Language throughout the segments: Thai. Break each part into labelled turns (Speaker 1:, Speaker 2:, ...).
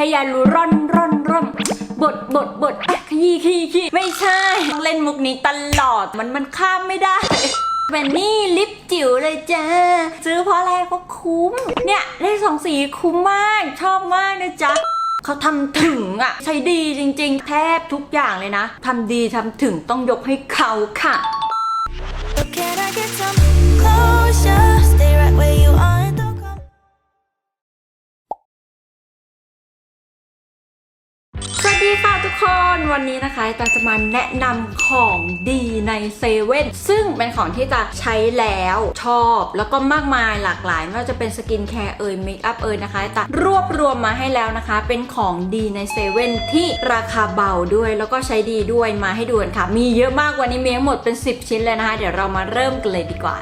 Speaker 1: ให้ยายรู้ร่อนร่อนร่อนบดบดบดอะขยี้ขยี้ขยี้ไม่ใช่ต้องเล่นมุกนี้ตลอดมันมันข้ามไม่ได้เป็นนี่ลิปจิ๋วเลยจ้าซื้อเพราะอะไรเพราะคุ้ม เนี่ยได้สองสีคุ้มมาก ชอบมากนะจ๊ะเขาทำถึงอะ ใช้ดีจริง ๆ แทบทุกอย่างเลยนะทำดีทำถึงต้องยกให้เขาค่ะ
Speaker 2: But can I get some closure?
Speaker 1: คนวันนี้นะคะตาจะมาแนะนำของดีในเซเว่นซึ่งเป็นของที่ตาใช้แล้วชอบแล้วก็มากมายหลากหลายไม่ว่าจะเป็นสกินแคร์เอ่ยเมคอัพเอ่ยนะคะตารวบรวมมาให้แล้วนะคะ เป็นของดีในเซเว่นที่ราคาเบาด้วยแล้วก็ใช้ดีด้วยมาให้ดูกันค่ะ มีเยอะมากว่านี้มีทั้งหมดเป็น 10 ชิ้นเลยนะคะ เดี๋ยวเรามาเริ่มกันเลยดีกว่า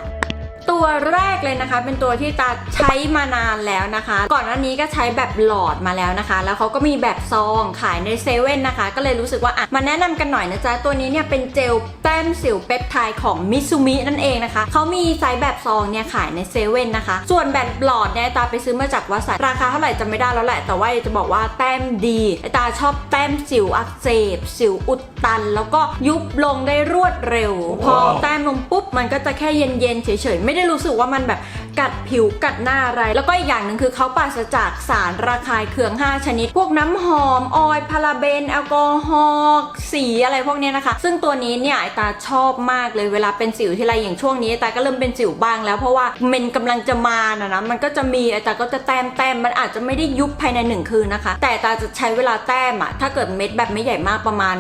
Speaker 1: ตัวแรกเลยนะคะ เป็นตัวที่ตาใช้มานานแล้วนะคะ ก่อนหน้านี้ก็ใช้แบบหลอดมาแล้วนะคะ แล้วเขาก็มีแบบซองขายในเซเว่นนะคะ ก็เลยรู้สึกว่าอะมาแนะนำกันหน่อยนะจ๊ะ ตัวนี้เนี่ยเป็นเจลแต้มสิวเปปไทด์ของมิซูมินั่นเองนะคะ เขามีไซส์แบบซองเนี่ยขายในเซเว่นนะคะ ส่วนแบบหลอดเนี่ยตาไปซื้อมาจากวัสายราคาเท่าไหร่จำไม่ได้แล้วแหละ แต่ว่าจะบอกว่าแต้มดีตาชอบแต้มสิวอักเสบสิวอุดตัน แล้วก็ยุบลงได้รวดเร็ว พอแต้มลงปุ๊บมันก็จะแค่เย็นๆเฉยๆไม่ได้รู้สึกว่ามันแบบ กัดผิวกัดหน้าอะไร แล้วก็อีกอย่างหนึ่งคือเขาปราศจากสารระคายเคือง 5 ชนิด พวกน้ำหอม ออยล์พาราเบน แอลกอฮอล์สีอะไรพวกนี้นะคะ ซึ่งตัวนี้เนี่ยไอตาชอบมากเลยเวลาเป็นสิวที่ไรอย่างช่วงนี้ไอตาก็เริ่มเป็นสิวบ้างแล้วเพราะว่าเมนกำลังจะมานะนะมันก็จะมีไอตาก็จะแต้มแต้มมันอาจจะไม่ได้ยุบภายในหนึ่งคืนนะคะ แต่ตาจะใช้เวลาแต้มอะถ้าเกิดเม็ดแบบไม่ใหญ่มากประมาณ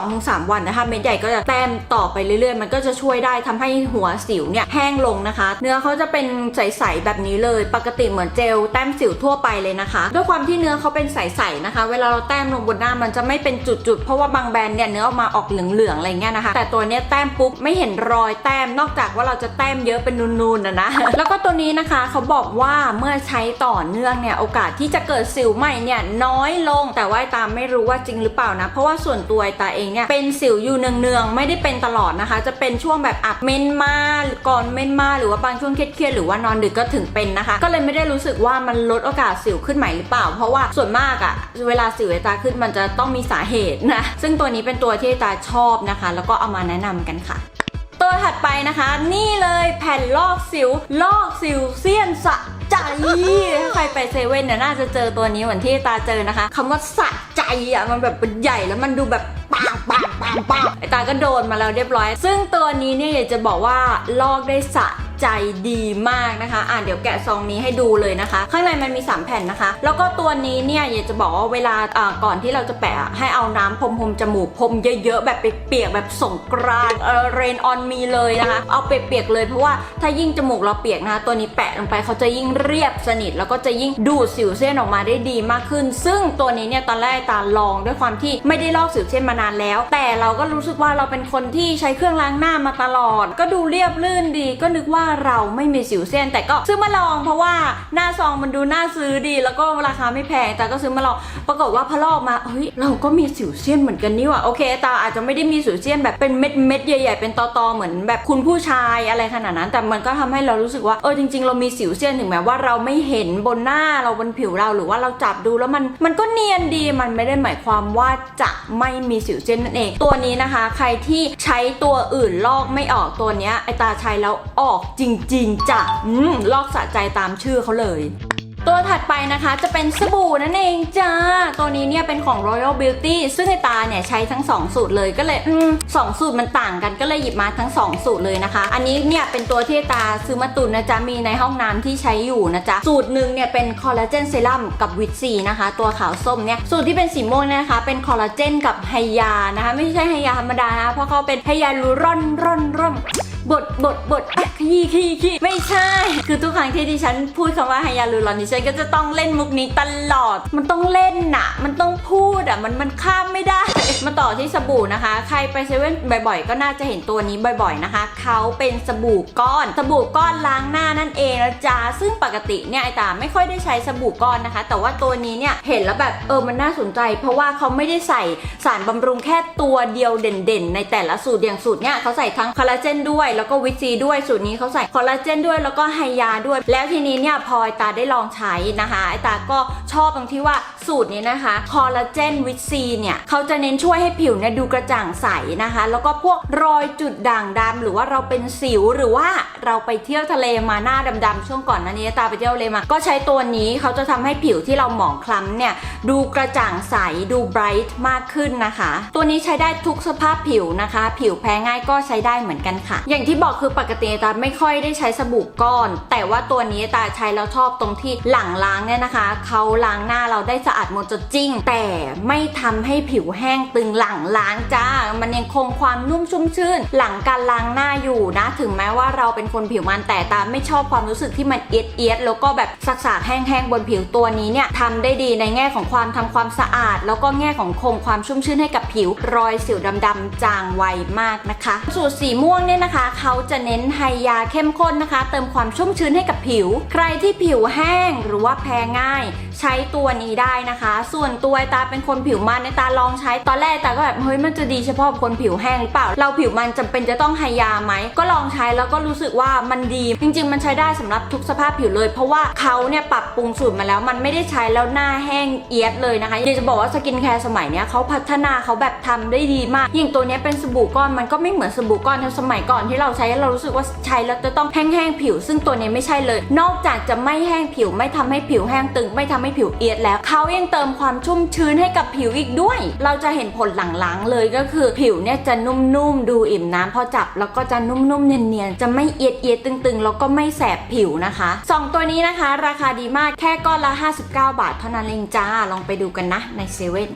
Speaker 1: 2-3 วันนะคะเม็ดใหญ่ก็จะแต้มต่อไปเรื่อยๆ มันก็จะช่วยได้ทำให้หัวสิวเนี่ยแห้งลงนะคะ เนื้อเขาจะเป็นใสๆแบบนี้เลย ปกติเหมือนเจลแต้มสิวทั่วไปเลยนะคะ ด้วยความที่เนื้อเขาเป็นใสๆนะคะ เวลาเราแต้มลงบนหน้ามันจะไม่เป็นจุดๆ เพราะว่าบางแบรนด์เนี่ยเนื้อออกมาออกเหลืองๆอะไรเงี้ยนะคะ แต่ตัวเนี้ยแต้มปุ๊บไม่เห็นรอยแต้มนอกจากว่าเราจะแต้มเยอะเป็นนูนๆนะนะแล้วก็ตัวนี้นะคะเขาบอกว่าเมื่อใช้ต่อเนื่องเนี่ยโอกาสที่จะเกิดสิวใหม่เนี่ยน้อยลงแต่ว่าตาไม่รู้ว่าจริงหรือเปล่านะ เพราะว่าส่วนตัวตาเองเนี่ยเป็นสิวอยู่เนืองๆไม่ได้เป็นตลอดนะคะ จะเป็นช่วงแบบอับเมนมาก่อนเมนมาหรือว่าบางช่วงเครียดๆหรือว่านอนดึกก็ถึงเป็นนะคะ ก็เลยไม่ได้รู้สึกว่ามันลดโอกาสสิวขึ้นใหม่หรือเปล่า เพราะว่าส่วนมากอะเวลาสิวตาขึ้นมันจะต้องมีสาเหตุนะซึ่งตัวนี้เป็นตัวที่ตาชอบนะคะ แล้วก็เอามาแนะนำกันค่ะตัวถัดไปนะคะ นี่เลยแผ่นลอกสิว ลอกสิวเซียนสะใจถ้าใครไปเซเว่นเนี่ยน่าจะเจอตัวนี้เหมือนที่ตาเจอนะคะคำว่าสะใจอะมันแบบเป็นใหญ่แล้วมันดูแบบปังปังปังปังไอตาก็โดนมาแล้วเรียบร้อย ซึ่งตัวนี้เนี่ยอยากจะบอกว่าลอกได้สะ ใจดีมากนะคะอะเดี๋ยวแกะซองนี้ให้ดูเลยนะคะ ข้างในมันมี 3 แผ่นนะคะ แล้วก็ตัวนี้เนี่ยอยากจะบอกว่าเวลาอ่าก่อนที่เราจะแปะให้เอาน้ำพรมพรมจมูกพรมเยอะๆ แบบเปียกๆแบบสงกรานต์เออเรนออนมีเลยนะคะ เอาเปียกๆเลยเพราะว่าถ้ายิ่งจมูกเราเปียกนะคะตัวนี้แปะลงไปเขาจะยิ่งเรียบสนิท แล้วก็จะยิ่งดูดสิวเส้นออกมาได้ดีมากขึ้น ซึ่งตัวนี้เนี่ยตอนแรกตาลองด้วยความที่ไม่ได้ลอกสิวเส้นมานานแล้ว แต่เราก็รู้สึกว่าเราเป็นคนที่ใช้เครื่องล้างหน้ามาตลอด ก็ดูเรียบลื่นดีก็นึกว่าเราไม่มีสิวเส้น แต่ก็ซื้อมาลองเพราะว่าหน้าซองมันดูน่าซื้อดี แล้วก็ราคาไม่แพงแต่ก็ซื้อมาลองปรากฏว่าพอลอกมาเฮ้ยเราก็มีสิวเส้นเหมือนกันนี่ว่าโอเคตาอาจจะไม่ได้มีสิวเส้นแบบเป็นเม็ดเม็ดใหญ่ๆเป็นตอๆเหมือนแบบคุณผู้ชายอะไรขนาดนั้น แต่มันก็ทำให้เรารู้สึกว่าเออจริง ๆ เรามีสิวเส้นถึงแม้ว่าเราไม่เห็นบนหน้าเราบนผิวเราหรือว่าเราจับดูแล้วมันมันก็เนียนดีมันไม่ได้หมายความว่าจะไม่มีสิวเส้นนั่นเอง ตัวนี้นะคะ ใครที่ ช้ตัวอื่นลอกไม่ออกตัวเนี้ยไอตาใช้แล้วออกจริง ๆจ้ะอืมลอกสะใจตามชื่อเขาเลย ตัวถัดไปนะคะจะเป็นสบู่นั่นเองจ้า ตัวนี้เนี่ยเป็นของ Royal Beauty ซึ่งไอตาเนี่ยใช้ทั้ง 2 สูตรเลยก็เลยอืมสองสูตรมันต่างกันก็เลยหยิบมาทั้ง 2 สูตรเลยนะคะ อันนี้เนี่ยเป็นตัวที่ตาซื้อมาตุนนะจ๊ะ มีในห้องน้ำที่ใช้อยู่นะจ๊ะ สูตรหนึ่งเนี่ยเป็นคอลลาเจนเซรั่มกับวิตซีนะคะ ตัวขาวส้มเนี่ย สูตรที่เป็นสีม่วงเนยนะคะ เป็นคอลลาเจนกับไฮยานะคะ ไม่ใช่ไฮยาธรรมดานะเพราะเขาเป็นไฮยาลูรอนร่อนร่อนบทบทบทอะ ขยี้ขยี้ขี้ไม่ใช่ คือทุกครั้งที่ดิฉันพูดคำว่าไฮยาลูรอนดิฉันก็จะต้องเล่นมุกนี้ตลอด มันต้องเล่นน่ะ มันต้องพูดอะ มันมันข้ามไม่ได้ มาต่อที่สบู่นะคะ ใครไปเซเว่นบ่อยๆ ก็น่าจะเห็นตัวนี้บ่อยๆนะคะ เขาเป็นสบู่ก้อน สบู่ก้อนล้างหน้านั่นเองนะจ๊ะ ซึ่งปกติเนี่ยไอตาไม่ค่อยได้ใช้สบู่ก้อนนะคะ แต่ว่าตัวนี้เนี่ยเห็นแล้วแบบเออ มันน่าสนใจ เพราะว่าเขาไม่ได้ใส่สารบำรุงแค่ตัวเดียวเด่นๆ ในแต่ละสูตรอย่างสูตรเนี่ยเขาใส่ทั้งคอลลาเจนด้วยแล้วก็วิตซีด้วยสูตรนี้เขาใส่คอลลาเจนด้วยแล้วก็ไฮยาด้วย แล้วทีนี้เนี่ยพอไอตาได้ลองใช้นะคะไอตาก็ชอบตรงที่ว่า สูตรนี้นะคะคอลลาเจนวิตซีเนี่ยเขาจะเน้นช่วยให้ผิวเนี่ยดูกระจ่างใสนะคะ แล้วก็พวกรอยจุดด่างดำหรือว่าเราเป็นสิวหรือว่าเราไปเที่ยวทะเลมาหน้าดำๆช่วงก่อนหน้านี้ตาไปเที่ยวทะเลมาก็ใช้ตัวนี้เขาจะทำให้ผิวที่เราหมองคล้ำเนี่ยดูกระจ่างใสดูไบรท์มากขึ้นนะคะ ตัวนี้ใช้ได้ทุกสภาพผิวนะคะ ผิวแพ้ง่ายก็ใช้ได้เหมือนกันค่ะ อย่างที่บอกคือปกติตาไม่ค่อยได้ใช้สบู่ก้อน แต่ว่าตัวนี้ตาใช้แล้วชอบตรงที่หลังล้างเนี่ยนะคะเขาล้างหน้าเราได้สะอาดหมดจดจริง แต่ไม่ทำให้ผิวแห้งตึงหลังล้างจ้า มันยังคงความนุ่มชุ่มชื่น หลังการล้างหน้าอยู่นะ ถึงแม้ว่าเราเป็นคนผิวมันแต่ตาไม่ชอบความรู้สึกที่มันเอียดเอียดแล้วก็แบบสักๆแห้งๆบนผิวตัวนี้เนี่ยทำได้ดีในแง่ของความทำความสะอาด แล้วก็แง่ของคงความชุ่มชื่นให้กับผิว รอยสิวดำๆจางไวมากนะคะ สูตรสีม่วงเนี่ยนะคะเขาจะเน้นไฮยาเข้มข้นนะคะ เติมความชุ่มชื้นให้กับผิว ใครที่ผิวแห้งหรือว่าแพ้ง่ายใช้ตัวนี้ได้นะคะ ส่วนตัวตาเป็นคนผิวมันในตาลองใช้ตอนแรกตาก็แบบเฮ้ยมันจะดีเฉพาะคนผิวแห้งหรือเปล่า เราผิวมันจำเป็นจะต้องไฮยาไหมก็ลองใช้แล้วก็รู้สึกว่ามันดี จริง ๆ มันใช้ได้สำหรับทุกสภาพผิวเลย เพราะว่าเขาเนี่ยปรับปรุงสูตรมาแล้ว มันไม่ได้ใช้แล้วหน้าแห้งเอียดเลยนะคะอยากจะบอกว่าสกินแคร์สมัยเนี้ยเขาพัฒนาเขาแบบทำได้ดีมากอย่างตัวนี้เป็นสบู่ก้อนมันก็ไม่เหมือนสบู่ก้อนที่สมัยก่อนที่เราใช้เรารู้สึกว่าใช้แล้วจะต้องแห้งๆผิว ซึ่งตัวนี้ไม่ใช่เลย นอกจากจะไม่แห้งผิวไม่ทำให้ผิวแห้งตึงไม่ทำให้ผิวเอียดแล้ว เขายังเติมความชุ่มชื้นให้กับผิวอีกด้วย เราจะเห็นผลหลังๆเลยก็คือ ผิวเนี่ยจะนุ่มๆ ดูอิ่มน้ำพอจับ แล้วก็จะนุ่มๆ เนียนๆ จะไม่เอียดเอียดตึงๆ แล้วก็ไม่แสบผิวนะคะสองตัวนี้นะคะ ราคาดีมากแค่ก้อนละ 59 บาทเท่านั้นเองจ้าลองไปดูกันนะในเซเว่น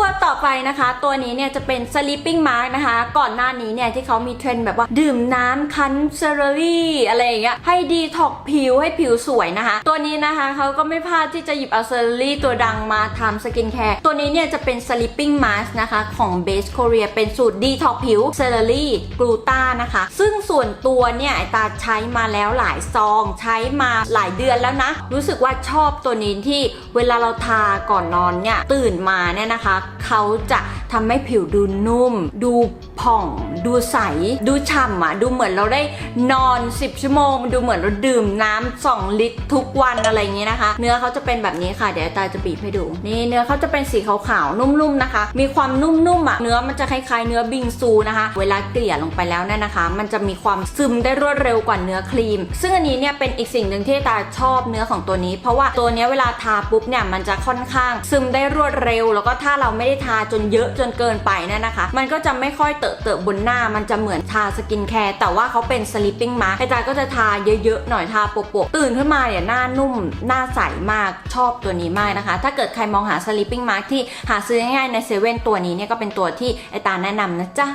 Speaker 1: ตัวต่อไปนะคะ ตัวนี้เนี่ยจะเป็น sleeping mask นะคะ ก่อนหน้านี้เนี่ยที่เขามีเทรนด์แบบว่าดื่มน้ำคั้นเซร์รี่อะไรอย่างเงี้ยให้ดีท็อกผิวให้ผิวสวยนะคะ ตัวนี้นะคะเขาก็ไม่พลาดที่จะหยิบเอาเซอร์รี่ตัวดังมาทำสกินแคร์ตัวนี้เนี่ยจะเป็น sleeping mask นะคะของ Base Korea เป็นสูตรดีท็อกผิวเซร์รี่กลูตานะคะ ซึ่งส่วนตัวเนี่ยไอตาใช้มาแล้วหลายซอง ใช้มาหลายเดือนแล้วนะ รู้สึกว่าชอบตัวนี้ที่เวลาเราทาก่อนนอนเนี่ยตื่นมาเนี่ยนะคะเขาจะทำให้ผิวดูนุ่ม ดูผ่อง ดูใส ดูฉ่ำอะดูเหมือนเราได้นอน 10 ชั่วโมง ดูเหมือนเราดื่มน้ำ2ลิตรทุกวันอะไรอย่างเงี้ยนะคะ เนื้อเขาจะเป็นแบบนี้ค่ะ เดี๋ยวตาจะบีบให้ดู นี่เนื้อเขาจะเป็นสีขาวๆ นุ่มๆนะคะ มีความนุ่มๆอะเนื้อมันจะคล้ายๆ เนื้อบิงซูนะคะ เวลาเกลี่ยลงไปแล้วเนี่ยนะคะ มันจะมีความซึมได้รวดเร็วกว่าเนื้อครีม ซึ่งอันนี้เนี่ยเป็นอีกสิ่งหนึ่งที่ตาชอบเนื้อของตัวนี้ เพราะว่าตัวนี้เวลาทาปุ๊บเนี่ยมันจะค่อนข้างซึมได้รวดเร็ว แล้วก็ถ้าเราไม่ได้ทาจนเยอะจนเกินไปนั่นนะคะ มันก็จะไม่ค่อยเตอะเตอะบนหน้า มันจะเหมือนทาสกินแคร์แต่ว่าเขาเป็น sleeping mask ไอจาก็จะทาเยอะๆหน่อยทาโปะๆตื่นขึ้นมาเนี่ยหน้านุ่มหน้าใสมากชอบตัวนี้มากนะคะ ถ้าเกิดใครมองหาสลิปปิ้งมาร์กที่หาซื้อง่ายๆในเซเว่นตัวนี้เนี่ยก็เป็นตัวที่ไอตาแนะนำนะจ๊ะ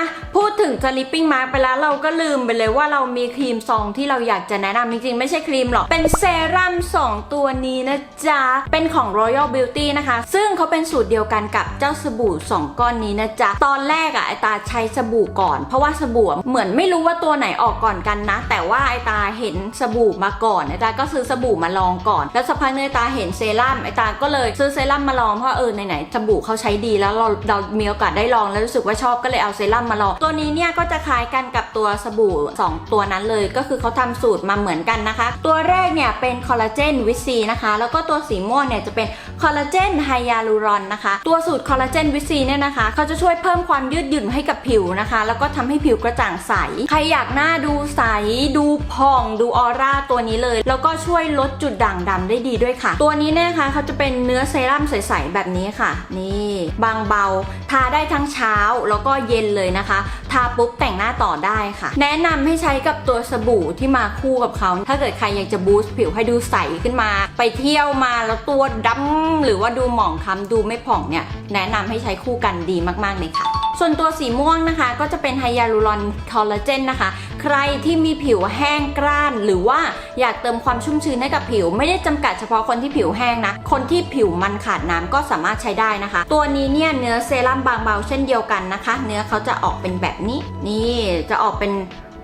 Speaker 1: อะพูดถึง sleeping mask ไปแล้วเราก็ลืมไปเลยว่าเรามีครีมซองที่เราอยากจะแนะนำจริงๆ ไม่ใช่ครีมหรอก เป็นเซรั่ม2 ตัวนี้นะจ๊ะ เป็นของ Royal Beauty นะคะ ซึ่งเขาเป็นสูตรเดียวกันกับเจ้าสบู่ 2 ก้อนนี้นะจ๊ะ ตอนแรกอะไอตาใช้สบู่ก่อน เพราะว่าสบู่เหมือนไม่รู้ว่าตัวไหนออกก่อนกันนะ แต่ว่าไอตาเห็นสบู่มาก่อนไอตาก็ซื้อสบู่มาลองก่อน แล้วสักพักหนึงไอตาเห็นเซรั่มไอตาก็เลยซื้อเซรั่มมาลองเพราะเออไหนๆสบู่เขาใช้ดีแล้วเราเรามีโอกาสได้ลองแล้วรู้สึกว่าชอบก็เลยเอาเซรั่มมาลองตัวนี้เนี่ยก็จะคล้ายกันกับตัวสบู่ 2 ตัวนั้นเลยก็คือเขาทำสูตรมาเหมือนกันนะคะ ตัวแรกเนี่ยเป็นคอลลาเจนวิซีนะคะแล้วก็ตัวสีม่วงเนี่ยจะเป็นคอลลาเจนไฮยาลูรอนนะคะตัวสูตรคอลลาเจนวิซีเนี่ยนะคะเขาจะช่วยเพิ่มความยืดหยุ่นให้กับผิวนะคะ แล้วก็ทำให้ผิวกระจ่างใส ใครอยากหน้าดูใส ดูผ่อง ดูออร่าตัวนี้เลย แล้วก็ช่วยลดจุดด่างดำได้ดีด้วยค่ะ ตัวนี้เนี่ยนะคะเขาจะเป็นเนื้อเซรั่มใสๆแบบนี้ค่ะ นี่ บางเบา ทาได้ทั้งเช้าแล้วก็เย็นเลยนะคะ ทาปุ๊บแต่งหน้าต่อได้ค่ะ แนะนำให้ใช้กับตัวสบู่ที่มาคู่กับเขา ถ้าเกิดใครอยากจะบูสต์ผิวให้ดูใสขึ้นมา ไปเที่ยวมาแล้วตัวดำหรือว่าดูหมองคล้ำดูไม่ผ่องเนี่ย แนะนำให้ใช้คู่กันดีมากๆเลยค่ะ ส่วนตัวสีม่วงนะคะ ก็จะเป็นไฮยาลูรอนคอลลาเจนนะคะ ใครที่มีผิวแห้งกร้าน หรือว่าอยากเติมความชุ่มชื้นให้กับผิว ไม่ได้จำกัดเฉพาะคนที่ผิวแห้งนะ คนที่ผิวมันขาดน้ำก็สามารถใช้ได้นะคะ ตัวนี้เนี่ยเนื้อเซรั่มบางเบาเช่นเดียวกันนะคะ เนื้อเขาจะออกเป็นแบบนี้ นี่จะออกเป็น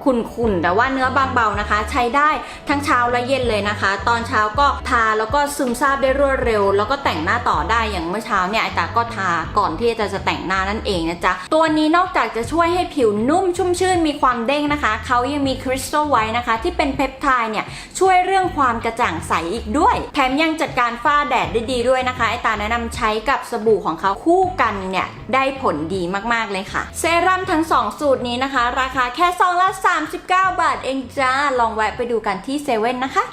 Speaker 1: ขุ่นๆ แต่ว่าเนื้อบางเบานะคะ ใช้ได้ทั้งเช้าและเย็นเลยนะคะ ตอนเช้าก็ทาแล้วก็ซึมซาบได้รวดเร็ว แล้วก็แต่งหน้าต่อได้อย่างเมื่อเช้าเนี่ยไอตาก็ทาก่อนที่จะจะแต่งหน้านั่นเองนะจ๊ะตัวนี้นอกจากจะช่วยให้ผิวนุ่มชุ่มชื่นมีความเด้งนะคะเขายังมีคริสตัลไวท์นะคะ ที่เป็นเพปไทด์เนี่ยช่วยเรื่องความกระจ่างใสอีกด้วย แถมยังจัดการฝ้าแดดได้ดีด้วยนะคะไอตาแนะนำใช้กับสบู่ของเขาคู่กันเนี่ยได้ผลดีมากๆเลยค่ะ เซรั่มทั้ง 2 สูตรนี้นะคะ ราคาแค่ซองละ3 39 บาทเองจ้า ลองแวะไปดูกันที่เซเว่นนะคะ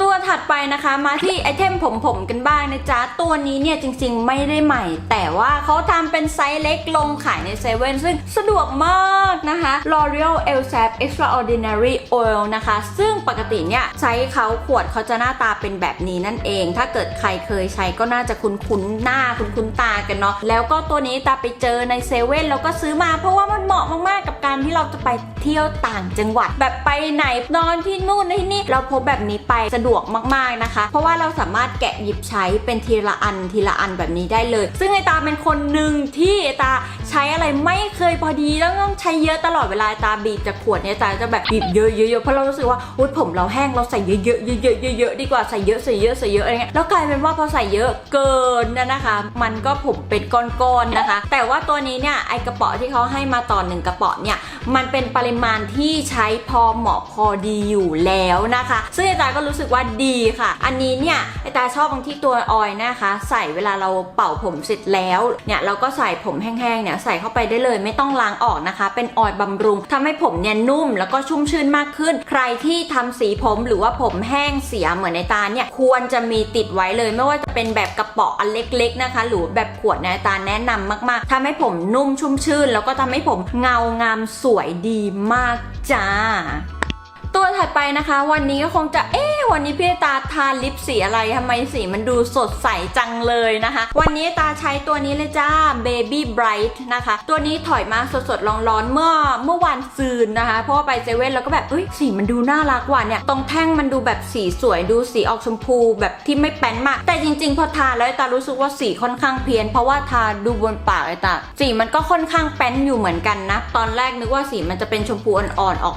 Speaker 1: ตัวถัดไปนะคะมาที่ไอเทมผมผมกันบ้างนะจ๊ะ ตัวนี้เนี่ยจริงๆไม่ได้ใหม่ แต่ว่าเขาทำเป็นไซส์เล็กลงขายในเซเว่นซึ่งสะดวกมากนะคะ L'Oreal e l s a p Extraordinary Oil นะคะ ซึ่งปกติเนี่ยไซส์เขาขวดเขาจะหน้าตาเป็นแบบนี้นั่นเอง ถ้าเกิดใครเคยใช้ก็น่าจะคุ้นๆหน้าคุ้นๆตากันเนาะแล้วก็ตัวนี้ตาไปเจอในเซเว่นแล้วก็ซื้อมาเพราะว่ามันเหมาะมากๆกับการที่เราจะไปเที่ยวต่างจังหวัด แบบไปไหนนอนที่นู่นที่นี่เราพบแบบนี้ไปสะดวกมากๆนะคะ เพราะว่าเราสามารถแกะหยิบใช้เป็นทีละอันทีละอันแบบนี้ได้เลย ซึ่งไอตาเป็นคนหนึ่งที่ไอตาใช้อะไรไม่เคยพอดีแล้วต้องใช้เยอะตลอดเวลาไอตาบีบจากขวดเนี่ยตาจะแบบบีบเยอะๆเพราะเรารู้สึกว่าอุ้ยผมเราแห้งเราใส่เยอะๆเยอะๆเยอะๆดีกว่าใส่เยอะใส่เยอะใส่เยอะอะไรเงี้ยแล้วกลายเป็นว่าพอใส่เยอะเกินนะนะคะ มันก็ผมเป็นก้อนๆนะคะ แต่ว่าตัวนี้เนี่ยไอกระป๋อที่เขาให้มาต่อหนึ่งกระป๋อเนี่ยมันเป็นปริมาณที่ใช้พอเหมาะพอดีอยู่แล้วนะคะ ซึ่งไอตาก็รู้สึกว่าดีค่ะ อันนี้เนี่ยไอตาชอบบางที่ตัวออยนะคะ ใส่เวลาเราเป่าผมเสร็จแล้วเนี่ยเราก็ใส่ผมแห้งๆเนี่ยใส่เข้าไปได้เลย ไม่ต้องล้างออกนะคะ เป็นออยบำรุงทำให้ผมเนี่ยนุ่มแล้วก็ชุ่มชื่นมากขึ้น ใครที่ทำสีผมหรือว่าผมแห้งเสียเหมือนในตาเนี่ยควรจะมีติดไว้เลย ไม่ว่าจะเป็นแบบกระป๋ออันเล็กๆนะคะ หรือแบบขวดเนตาแนะนำมากๆทำให้ผมนุ่มชุ่มชื่น แล้วก็ทำให้ผมเงางามสวยดีมากจ้า ตัวถัดไปนะคะ วันนี้ก็คงจะเอ๊ะ วันนี้พี่ตาทาลิปสีอะไรทำไมสีมันดูสดใสจังเลยนะคะ วันนี้ตาใช้ตัวนี้เลยจ้า Baby Bright นะคะ ตัวนี้ถอยมาสดๆร้อนๆเมื่อเมื่อวานซืนนะคะ เพราะว่าไปเซเว่นแล้วก็แบบเอ้ยสีมันดูน่ารักว่ะเนี่ย ตรงแท่งมันดูแบบสีสวยดูสีออกชมพูแบบที่ไม่แป้นมาก แต่จริงๆ พอทาแล้วตารู้สึกว่าสีค่อนข้างเพี้ยน เพราะว่าทาดูบนปากไอ้ตาสีมันก็ค่อนข้างแป้นอยู่เหมือนกันนะ ตอนแรกนึกว่าสีมันจะเป็นชมพูอ่อนๆออก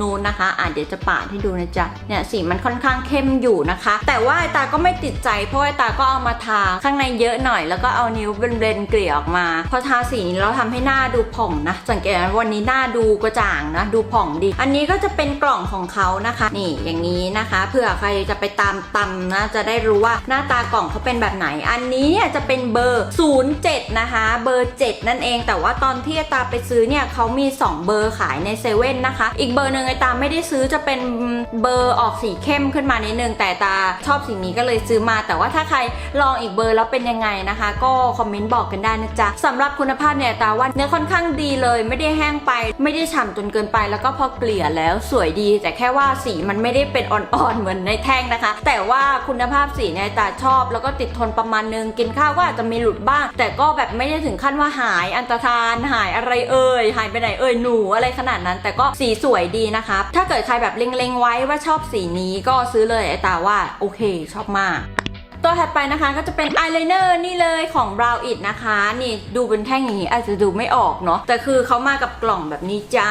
Speaker 1: นูนๆนะคะอะเดี๋ยวจะปาดให้ดูนะจ๊ะเนี่ยสีมันค่อนข้างเข้มอยู่นะคะ แต่ว่าไอตาก็ไม่ติดใจ เพราะไอตาก็เอามาทาข้างในเยอะหน่อย แล้วก็เอานิ้วเบลนๆเกลี่ยออกมา พอทาสีนี้แล้วทำให้หน้าดูผ่องนะ สังเกตวันนี้หน้าดูกระจ่างนะ ดูผ่องดี อันนี้ก็จะเป็นกล่องของเขานะคะ นี่อย่างนี้นะคะเผื่อใครจะไปตามตำนะจะได้รู้ว่าหน้าตากล่องเขาเป็นแบบไหน อันนี้เนี่ยจะเป็นเบอร์ 07 นะคะ เบอร์ 7 นั่นเอง แต่ว่าตอนที่ไอตาไปซื้อเนี่ยเขามี 2 เบอร์ขายในเซเว่นนะคะ อีกเบอร์หนึ่งไอตาไม่ได้ซื้อจะเป็นเบอร์ออกสีเข้มขึ้นมานิดนึงแต่ตาชอบสีนี้ก็เลยซื้อมา แต่ว่าถ้าใครลองอีกเบอร์แล้วเป็นยังไงนะคะ ก็คอมเมนต์บอกกันได้นะจ๊ะสำหรับคุณภาพเนี่ยตาว่าเนื้อค่อนข้างดีเลย ไม่ได้แห้งไป ไม่ได้ฉ่ำจนเกินไป แล้วก็พอเกลี่ยแล้วสวยดี แต่แค่ว่าสีมันไม่ได้เป็นอ่อนๆเหมือนในแท่งนะคะ แต่ว่าคุณภาพสีเนี่ยตาชอบ แล้วก็ติดทนประมาณนึงกินข้าวก็อาจจะมีหลุดบ้าง แต่ก็แบบไม่ได้ถึงขั้นว่าหายอันตรธานหายอะไรเอ่ยหายไปไหนเอ่ยหนูอะไรขนาดนั้น แต่ก็สีสวยดีนะคะถ้าเกิดใครแบบเล็งๆไว้ว่าชอบสีนี้ก็็ซื้อเลยไอตาว่าโอเคชอบมาก ตัวถัดไปนะคะก็จะเป็นอายไลเนอร์นี่เลยของ Brow It นะคะ นี่ดูเป็นแท่งอย่างนี้อาจจะดูไม่ออกเนาะแต่คือเขามากับกล่องแบบนี้จ้า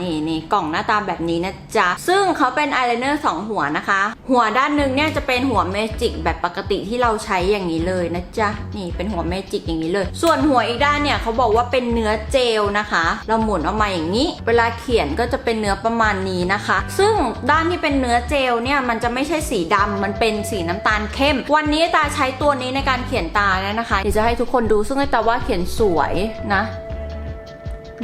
Speaker 1: นี่นี่กล่องหน้าตาแบบนี้นะจ๊ะ ซึ่งเขาเป็นอายไลเนอร์สองหัวนะคะ หัวด้านหนึ่งเนี่ยจะเป็นหัวเมจิกแบบปกติที่เราใช้อย่างนี้เลยนะจ๊ะ นี่เป็นหัวเมจิกอย่างนี้เลย ส่วนหัวอีกด้านเนี่ยเขาบอกว่าเป็นเนื้อเจลนะคะ เราหมุนออกมาอย่างนี้ เวลาเขียนก็จะเป็นเนื้อประมาณนี้นะคะ ซึ่งด้านที่เป็นเนื้อเจลเนี่ยมันจะไม่ใช่สีดำมันเป็นสีน้ำตาลเข้มวันันนี้ตาใช้ตัวนี้ในการเขียนตาเนี่ยนะคะเดี๋ยวจะให้ทุกคนดูซึ่งตาว่าเขียนสวยนะ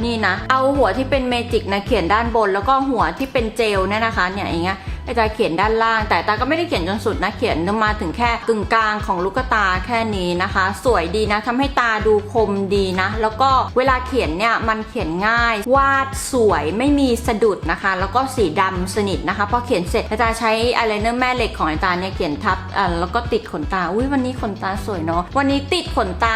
Speaker 1: นี่นะ เอาหัวที่เป็นเมจิกนะเขียนด้านบน แล้วก็หัวที่เป็นเจลเนี่ยนะคะ เนี่ยอย่างเงี้ย ไอตาเขียนด้านล่าง แต่ตาก็ไม่ได้เขียนจนสุดนะเขียนมาถึงแค่กึ่งกลางของลูกตาแค่นี้นะคะ สวยดีนะทำให้ตาดูคมดีนะ แล้วก็เวลาเขียนเนี่ยมันเขียนง่าย วาดสวยไม่มีสะดุดนะคะ แล้วก็สีดำสนิทนะคะพอเขียนเสร็จไอ้ตาใช้อายไลเนอร์แม่เหล็กของไอ้ตาเนี่ยเขียนทับอ่าแล้วก็ติดขนตาอุ้ยวันนี้ขนตาสวยเนาะวันนี้ติดขนตา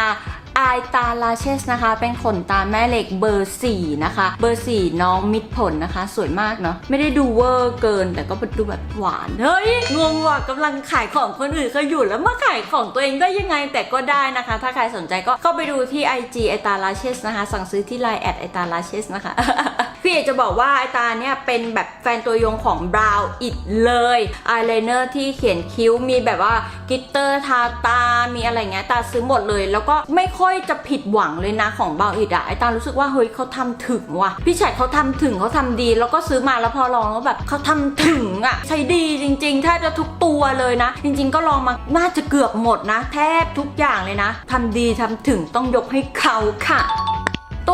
Speaker 1: อายตาลาเชสนะคะ เป็นขนตาแม่เหล็กเบอร์ 4 นะคะ เบอร์ 4 น้องมิดผลนะคะ สวยมากเนาะไม่ได้ดูเวอร์เกิน แต่ก็ดูแบบหวาน เฮ้ย งงว่ะกำลังขายของคนอื่นเขาอยู่แล้วมาขายของตัวเองได้ยังไงแต่ก็ได้นะคะ ถ้าใครสนใจก็เข้าไปดูที่ IG ไอตาลาเชสนะคะ สั่งซื้อที่ไลน์แอดไอตาลาเชสนะคะ พี่เอกจะบอกว่าไอตาเนี่ยเป็นแบบแฟนตัวยงของ Brown It เลยอายไลเนอร์ที่เขียนคิ้วมีแบบว่ากิตเตอร์ทาตา มีอะไรเงี้ยตาซื้อหมดเลย แล้วก็ไม่ค่อยจะผิดหวังเลยนะของ Brown It อะไอตารู้สึกว่าเฮ้ยเขาทำถึงว่ะพี่ชัดเขาทำถึงเขาทำดี แล้วก็ซื้อมาแล้วพอลองแล้วแบบเขาทำถึงอะใช้ดีจริงๆแทบจะทุกตัวเลยนะ จริง ๆ ก็ลองมาน่าจะเกือบหมดนะ แทบทุกอย่างเลยนะทำดีทำถึงต้องยกให้เขาค่ะ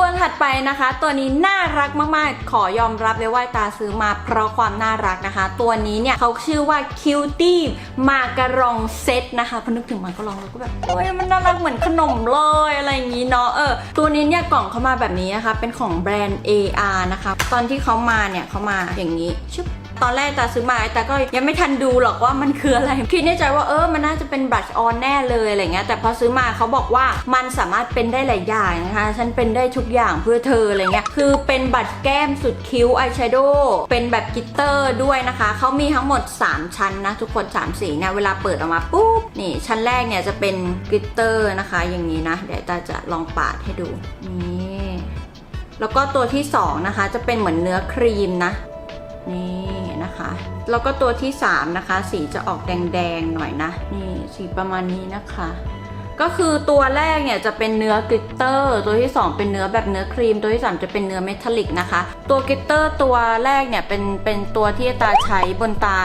Speaker 1: ตัวถัดไปนะคะ ตัวนี้น่ารักมากๆ ขอยอมรับเลยว่าตาซื้อมาเพราะความน่ารักนะคะ ตัวนี้เนี่ยเขาชื่อว่าคิวตี้มาการองเซตนะคะพอนึกถึงมาการองเราก็แบบโอ้ยมันน่ารักเหมือนขนมเลยอะไรอย่างนี้เนาะเออตัวนี้เนี่ยกล่องเขามาแบบนี้นะคะ เป็นของแบรนด์ AR นะคะ ตอนที่เขามาเนี่ยเขามาอย่างนี้ชึบ ตอนแรกตาซื้อมาแต่ก็ยังไม่ทันดูหรอกว่ามันคืออะไร คิดในใจว่าเออมันน่าจะเป็นบลัชออนแน่เลยอะไรเงี้ยแต่พอซื้อมาเขาบอกว่ามันสามารถเป็นได้หลายอย่างนะคะ ฉันเป็นได้ทุกอย่างเพื่อเธออะไรเงี้ยคือเป็นบัตรแก้มสุดคิ้วอายแชโดว์เป็นแบบกิตเตอร์ด้วยนะคะเขามีทั้งหมด 3 ชั้นนะ ทุกคน3สีเนี่ยเวลาเปิดออกมาปุ๊บนี่ชั้นแรกเนี่ยจะเป็นกิตเตอร์นะคะ อย่างนี้นะ เดี๋ยวตาจะลองปาดให้ดูนี่แล้วก็ตัวที่2นะคะจะเป็นเหมือนเนื้อครีมนะนี่ นะคะ แล้วก็ตัวที่ 3 นะคะ สีจะออกแดงๆหน่อยนะ นี่สีประมาณนี้นะคะ ก็คือตัวแรกเนี่ยจะเป็นเนื้อกลิตเตอร์ ตัวที่ 2 เป็นเนื้อแบบเนื้อครีม ตัวที่ 3 จะเป็นเนื้อเมทัลลิกนะคะ ตัวกลิตเตอร์ตัวแรกเนี่ยเป็นเป็นตัวที่ตาใช้บนตา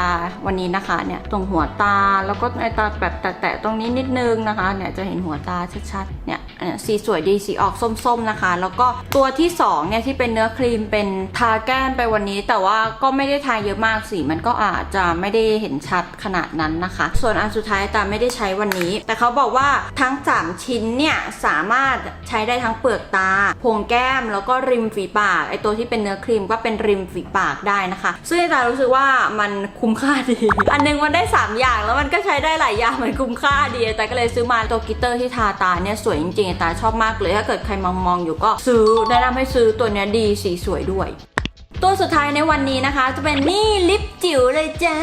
Speaker 1: วันนี้นะคะเนี่ยตรงหัวตาแล้วก็ไอตาแบบแตะๆตรงนี้นิดนึงนะคะเนี่ยจะเห็นหัวตาชัดๆเนี่ยเนี่ยสีสวยดีสีออกส้มๆนะคะ แล้วก็ตัวที่2เนี่ยที่เป็นเนื้อครีมเป็นทาแก้มไปวันนี้ แต่ว่าก็ไม่ได้ทาเยอะมากสีมันก็อาจจะไม่ได้เห็นชัดขนาดนั้นนะคะ ส่วนอันสุดท้ายตาไม่ได้ใช้วันนี้ แต่เขาบอกว่าทั้ง 3 ชิ้นเนี่ยสามารถใช้ได้ทั้งเปลือกตาโพรงแก้มแล้วก็ริมฝีปากไอตัวที่เป็นเนื้อครีมก็เป็นริมฝีปากได้นะคะ ซึ่งตารู้สึกว่ามันคุ้มค่าดี อันนึงมันได้ 3 อย่างแล้วมันก็ใช้ได้หลายอย่างมันคุ้มค่าดี แต่ก็เลยซื้อมาตัวกิตเตอร์ที่ทาตาเนี่ยสวยจริงๆตาชอบมากเลยถ้าเกิดใครมองมองๆอยู่ก็ซื้อแนะนำให้ซื้อตัวเนี้ยดีสีสวยด้วย ตัวสุดท้ายในวันนี้นะคะ จะเป็นนี่ลิปจิ๋วเลยจ้า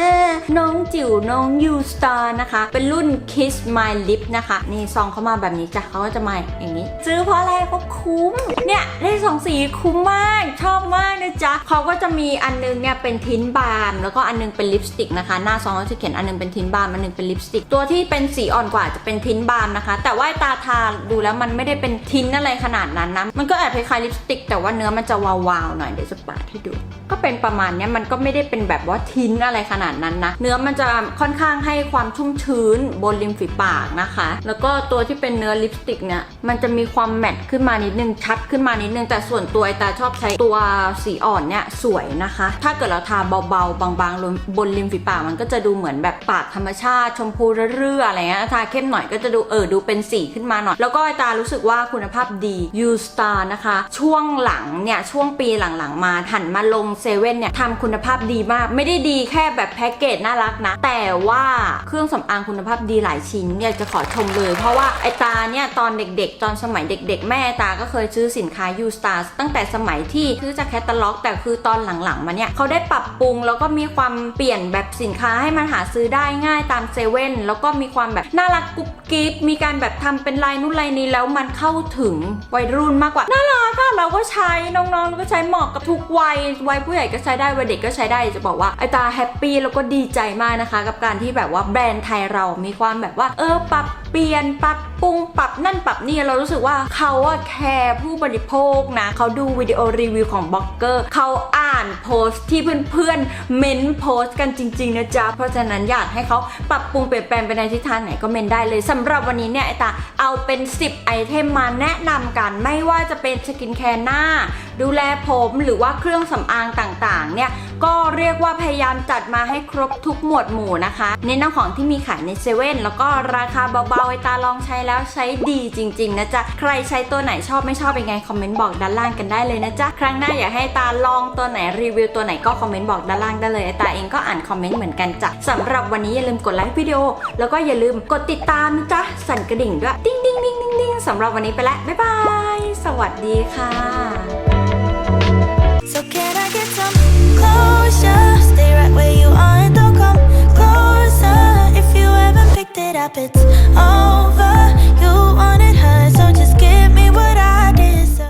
Speaker 1: น้องจิ๋วน้องยูสตาร์นะคะ เป็นรุ่น Kiss My Lip นะคะ นี่ซองเข้ามาแบบนี้จ้ะเขาก็จะมาอย่างนี้ ซื้อเพราะอะไรเพราะคุ้ม เนี่ยได้สองสีคุ้มมาก ชอบมากนะจ๊ะเขาก็จะมีอันนึงเนี่ยเป็นทินบาล์มแล้วก็อันนึงเป็นลิปสติกนะคะ หน้าซองเขาจะเขียนอันนึงเป็นทินบาล์มอันนึงเป็นลิปสติก ตัวที่เป็นสีอ่อนกว่าจะเป็นทินบาล์มนะคะ แต่ว่าตาทาดูแล้วมันไม่ได้เป็นทินอะไรขนาดนั้นนะมันก็แอบคล้ายลิปสติก แต่ว่าเนื้อมันจะวาวๆหน่อยเดี๋ยวจะปาดให้ดู ก็เป็นประมาณเนี้ยมันก็ไม่ได้เป็นแบบว่าทิ้นอะไรขนาดนั้นนะ เนื้อมันจะค่อนข้างให้ความชุ่มชื้นบนริมฝีปากนะคะ แล้วก็ตัวที่เป็นเนื้อลิปสติกเนี่ยมันจะมีความแมตต์ขึ้นมานิดนึงชัดขึ้นมานิดนึงแต่ส่วนตัวไอตาชอบใช้ตัวสีอ่อนเนี่ยสวยนะคะ ถ้าเกิดเราทาเบาๆ บางๆ บนริมฝีปากมันก็จะดูเหมือนแบบปากธรรมชาติ ชมพูเรื่อๆอะไรเงี้ยทาเข้มหน่อยก็จะดูเออดูเป็นสีขึ้นมาหน่อย แล้วก็ไอตารู้สึกว่าคุณภาพดี U Star นะคะ ช่วงหลังเนี่ยช่วงปีหลังๆมาหันมาลงเซเว่นเนี่ยทำคุณภาพดีมาก ไม่ได้ดีแค่แบบแพ็กเกจน่ารักนะ แต่ว่าเครื่องสำอางคุณภาพดีหลายชิ้นอยากจะขอชมเลย เพราะว่าไอตาเนี่ยตอนเด็กๆ ตอนสมัยเด็ก ๆ แม่ตาก็เคยซื้อสินค้า U Star ตั้งแต่สมัยที่ซื้อจากแคตตาล็อก แต่คือตอนหลังๆมาเนี่ยเขาได้ปรับปรุงแล้วก็มีความเปลี่ยนแบบสินค้าให้มันหาซื้อได้ง่ายตามเซเว่นแล้วก็มีความแบบน่ารักกุ๊บกิ๊บมีการแบบทำเป็นลายนู่นลายนี้แล้วมันเข้าถึงวัยรุ่นมากกว่าน่ารักอะเราก็ใช้น้องๆเราก็ใช้เหมาะกับทุกวัยวัยผู้ใหญ่ก็ใช้ได้วัยเด็กก็ใช้ได้จะบอกว่าไอตาแฮปปี้แล้วก็ดีใจมากนะคะ กับการที่แบบว่าแบรนด์ไทยเรามีความแบบว่า เออปรับเปลี่ยนปรับ ปรุงปรับนั่นปรับนี่เรารู้สึกว่าเขาอะแคร์ผู้บริโภคนะเขาดูวิดีโอรีวิวของบล็อกเกอร์เขาอ่านโพสต์ที่เพื่อนๆเม้นโพสต์กันจริงๆนะจ๊ะเพราะฉะนั้นอยากให้เขาปรับปรุงเปลี่ยนแปลงไปในทิศทางไหนก็เมนได้เลยสำหรับวันนี้เนี่ยไอตาเอาเป็น 10 ไอเทมมาแนะนำกันไม่ว่าจะเป็นสกินแคร์หน้า ดูแลผมหรือว่าเครื่องสำอางต่างๆ เนี่ยก็เรียกว่าพยายามจัดมาให้ครบทุกหมวดหมู่นะคะเน้นเอาของที่มีขายในเซเว่นแล้วก็ราคาเบาๆไอตาลองใช้แล้วแล้วใช้ดีจริง ๆ นะจ๊ะ ใครใช้ตัวไหนชอบไม่ชอบเป็นไงคอมเมนต์บอกด้านล่างกันได้เลยนะจ๊ะ ครั้งหน้าอยากให้ตาลองตัวไหนรีวิวตัวไหนก็คอมเมนต์บอกด้านล่างได้เลยตาเองก็อ่านคอมเมนต์เหมือนกันจ้ะสำหรับวันนี้อย่าลืมกดไลค์วิดีโอ แล้วก็อย่าลืมกดติดตามนะจ๊ะสั่นกระดิ่งด้วยดิ้งดิ้งดิ้งดิ้งดิ้งสำหรับวันนี้ไปแล้วบ๊ายบายสวัสดีค่ะ
Speaker 2: So can I get some closure? Stay right where you are wrapped it up, it's over. You wanted her. So